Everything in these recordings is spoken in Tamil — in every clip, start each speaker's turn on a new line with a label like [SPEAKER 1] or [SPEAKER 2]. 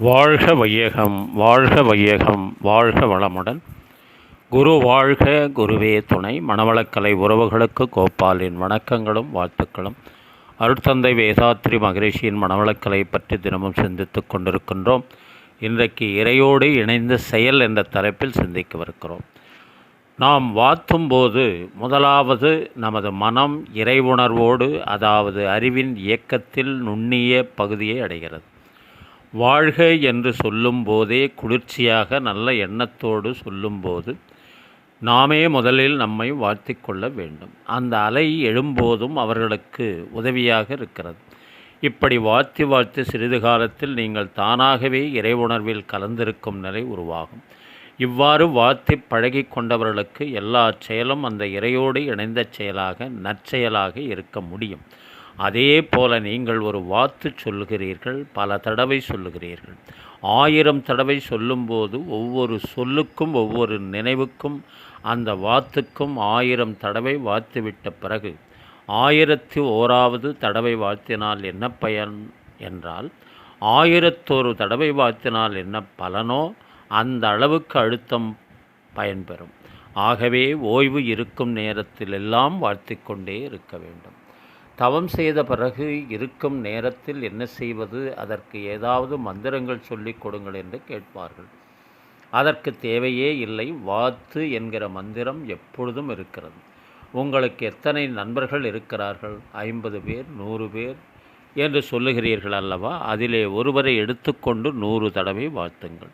[SPEAKER 1] வாழ்க வையகம் வாழ்க வையகம் வாழ்க வளமுடன். குரு வாழ்க குருவே துணை. மணவளக்கலை உறவுகளுக்கு கோபாலின் வணக்கங்களும் வாழ்த்துக்களும். அருட்தந்தை வேதாத்ரி மகரிஷியின் மணவளக்கலை பற்றி தினமும் சிந்தித்து கொண்டிருக்கின்றோம். இன்றைக்கு இறையோடு இணைந்த செயல் என்ற தலைப்பில் சிந்திக்கவிருக்கிறோம். நாம் வாத்தும் போது முதலாவது நமது மனம் இறை உணர்வோடு அதாவது அறிவின் இயக்கத்தில் நுண்ணிய பகுதியை அடைகிறது. வாழ்க என்று சொல்லும்போதே குளிர்ச்சியாக நல்ல எண்ணத்தோடு சொல்லும்போது நாமே முதலில் நம்மை வாழ்த்திக் கொள்ள வேண்டும். அந்த அலை எழும்போதும் அவர்களுக்கு உதவியாக இருக்கிறது. இப்படி வாழ்த்தி வாழ்த்து சிறிது காலத்தில் நீங்கள் தானாகவே இறை உணர்வில் கலந்திருக்கும் நிலை உருவாகும். இவ்வாறு வாழ்த்தி பழகி கொண்டவர்களுக்கு எல்லா செயலும் அந்த இறையோடு இணைந்த செயலாக நற்செயலாக இருக்க முடியும். அதே போல நீங்கள் ஒரு வாத்து சொல்லுகிறீர்கள் பல தடவை சொல்லுகிறீர்கள். ஆயிரம் தடவை சொல்லும்போது ஒவ்வொரு சொல்லுக்கும் ஒவ்வொரு நினைவுக்கும் அந்த வாத்துக்கும் ஆயிரம் தடவை வாழ்த்துவிட்ட பிறகு ஆயிரத்து ஓராவது தடவை வாழ்த்தினால் என்ன பயன் என்றால் ஆயிரத்தோரு தடவை வாழ்த்தினால் என்ன பலனோ அந்த அளவுக்கு அழுத்தம் பயன்பெறும். ஆகவே ஓய்வு இருக்கும் நேரத்திலெல்லாம் வாழ்த்திக்கொண்டே இருக்க வேண்டும். தவம் செய்த பிறகு இருக்கும் நேரத்தில் என்ன செய்வது? அதற்கு ஏதாவது மந்திரங்கள் சொல்லிக் கொடுங்கள் என்று கேட்பார்கள். அதற்கு தேவையே இல்லை. வாத்து என்கிற மந்திரம் எப்பொழுதும் இருக்கிறது. உங்களுக்கு எத்தனை நண்பர்கள் இருக்கிறார்கள்? ஐம்பது பேர் நூறு பேர் என்று சொல்லுகிறீர்கள் அல்லவா? அதிலே ஒருவரை எடுத்துக்கொண்டு நூறு தடவை வாழ்த்துங்கள்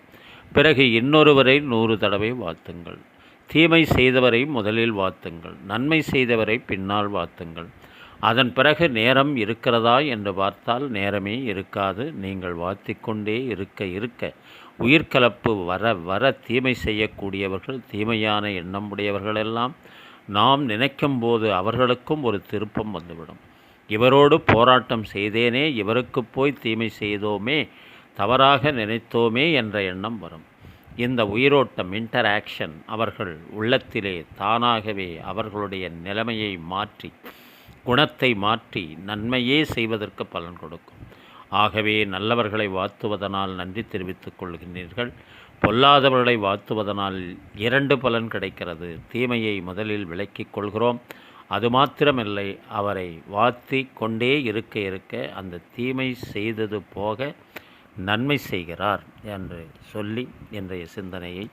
[SPEAKER 1] பிறகு இன்னொருவரை நூறு தடவை வாழ்த்துங்கள் தீமை செய்தவரை முதலில் வாழ்த்துங்கள் நன்மை செய்தவரை பின்னால் வாழ்த்துங்கள் அதன் பிறகு நேரம் இருக்கிறதா என்று பார்த்தால் நேரமே இருக்காது. நீங்கள் வாழ்த்திக்கொண்டே இருக்க இருக்க. உயிர்கலப்பு வர வர தீமை செய்யக்கூடியவர்கள் தீமையான எண்ணம் உடையவர்களெல்லாம் நாம் நினைக்கும் போது அவர்களுக்கும் ஒரு திருப்பம் வந்துவிடும். இவரோடு போராட்டம் செய்தேனே இவருக்கு போய் தீமை செய்தோமே தவறாக நினைத்தோமே என்ற எண்ணம் வரும். இந்த உயிரோட்டம் இன்டராக்ஷன் அவர்கள் உள்ளத்திலே தானாகவே அவர்களுடைய நிலைமையை மாற்றி குணத்தை மாற்றி நன்மையே செய்வதற்கு பலன் கொடுக்கும். ஆகவே நல்லவர்களை வாழ்த்துவதனால் நன்றி தெரிவித்துக் கொள்கின்றீர்கள். பொல்லாதவர்களை வாழ்த்துவதனால் இரண்டு பலன் கிடைக்கிறது. தீமையை முதலில் விலக்கிக் கொள்கிறோம். அது மாத்திரமில்லை அவரை வாழ்த்தி கொண்டே இருக்க இருக்க அந்த தீமை செய்தது போக நன்மை செய்கிறார் என்று சொல்லி இன்றைய சிந்தனையை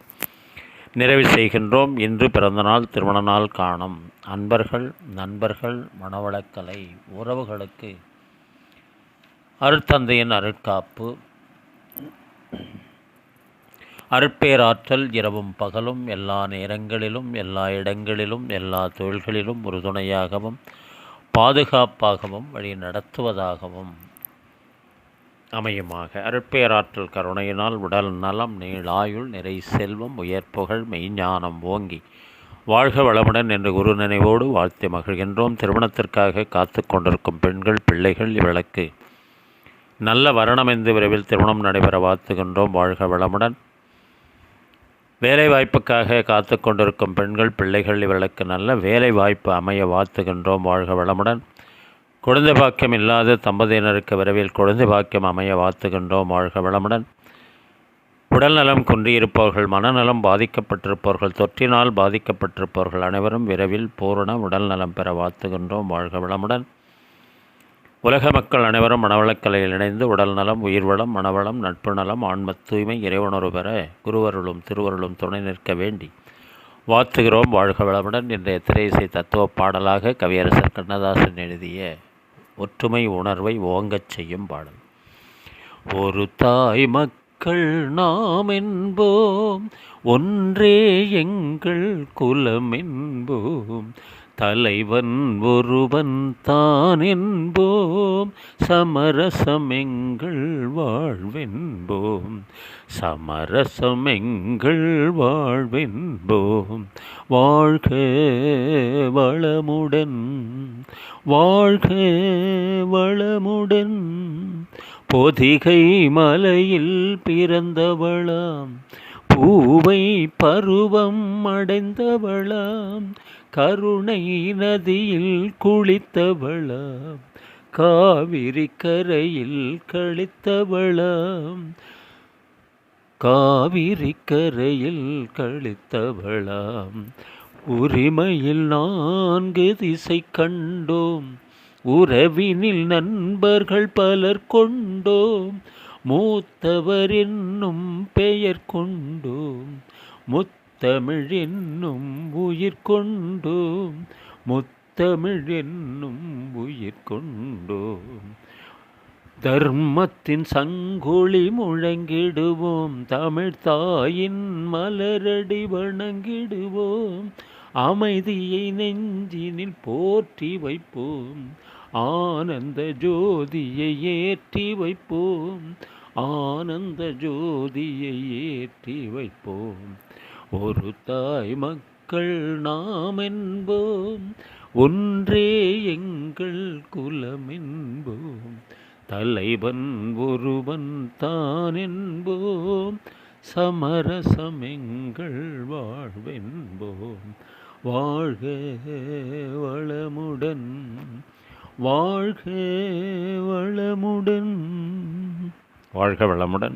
[SPEAKER 1] நிறைவு செய்கின்றோம் இன்று பிறந்தநாள் திருமண நாள் காணும். அன்பர்கள் நண்பர்கள் மனவளக்கலை உறவுகளுக்கு அருட்தந்தையின் அருட்காப்பு. அருட்பேராற்றல் இரவும் பகலும் எல்லா நேரங்களிலும் எல்லா இடங்களிலும் எல்லா தொழில்களிலும் உறுதுணையாகவும் பாதுகாப்பாகவும் வழி நடத்துவதாகவும் அமையுமாக. அருட்பேராற்றல் கருணையினால் உடல் நலம் நீளாயுள் நிறை செல்வம் உயர்ப்புகழ் மெய்ஞானம் ஓங்கி. வாழ்க வளமுடன் என்று குரு நினைவோடு வாழ்த்தி மகிழ்கின்றோம். திருமணத்திற்காக காத்து கொண்டிருக்கும் பெண்கள் பிள்ளைகள் இவளுக்கு நல்ல வரணமெந்து விரைவில் திருமணம் நடைபெற வாழ்த்துகின்றோம். வாழ்க வளமுடன். வேலை வாய்ப்புக்காக காத்து கொண்டிருக்கும் பெண்கள் பிள்ளைகள் இவர்களுக்கு நல்ல வேலை வாய்ப்பு அமைய வாழ்த்துகின்றோம். வாழ்க வளமுடன். குழந்தை பாக்கியம் இல்லாத தம்பதியினருக்கு விரைவில் குழந்தை பாக்கியம் அமைய வாழ்த்துகின்றோம். வாழ்க வளமுடன். உடல்நலம் குன்றியிருப்பவர்கள் மனநலம் பாதிக்கப்பட்டிருப்பவர்கள் தொற்றினால் பாதிக்கப்பட்டிருப்பவர்கள் அனைவரும் விரைவில் பூரண உடல்நலம் பெற வாழ்த்துகின்றோம். வாழ்க வளமுடன். உலக மக்கள் அனைவரும் மனவளக்கலையில் இணைந்து உடல் நலம் உயிர்வளம் மனவளம் நட்பு நலம் ஆன்ம தூய்மை இறைவுணர்வு பெற குருவருளும் திருவருளும் துணை நிற்க வேண்டி வாழ்த்துகிறோம். வாழ்க வளமுடன். இன்றைய திரையிசை தத்துவ பாடலாக கவியரசர் கண்ணதாசன் எழுதிய ஒற்றுமை உணர்வை ஓங்கச் செய்யும் பாடல். ஒரு தாய் மக்கள் நாம் என்போம் ஒன்றே எங்கள் குலம் என்போம் தலைவன் ஒருவன் தான் என்போம் சமரசமெங்கள் வாழ்வென்போம். சமரசமெங்கள் வாழ்வென்போம். வாழ்க வளமுடன். வாழ்க வளமுடன். பொதிகை மலையில் பிறந்தவளாம். பூவை பருவம் அடைந்தவளாம். கருணை நதியில் குளித்தவளாம். காவிரி கரையில் கழித்தவளாம். காவிரி கரையில் கழித்தவளாம். உரிமையில் நான்கு திசை கண்டோம். உறவினில் நண்பர்கள் பலர் கொண்டோம். மூத்தவர் என்னும் பெயர் கொண்டோம். முத் முத்தமிழென்னும் உயிர் கொண்டோம் முத்தமிழென்னும் உயிர் கொண்டோம் தர்மத்தின் சங்கொழி முழங்கிடுவோம் தமிழ் தாயின் மலரடி வணங்கிடுவோம். அமைதியை நெஞ்சினில் போற்றி வைப்போம் ஆனந்த ஜோதியை ஏற்றி வைப்போம் ஆனந்த ஜோதியை ஏற்றி வைப்போம். ஒரு தாய் மக்கள் நாம் என்போம் ஒன்றே எங்கள் குலம் என்போம் தலைவன் ஒருவன் தான் என்போம் சமரசமெங்கள் வாழ்வென்போம். வாழ்க வளமுடன் வாழ்க வளமுடன். வாழ்க வளமுடன்.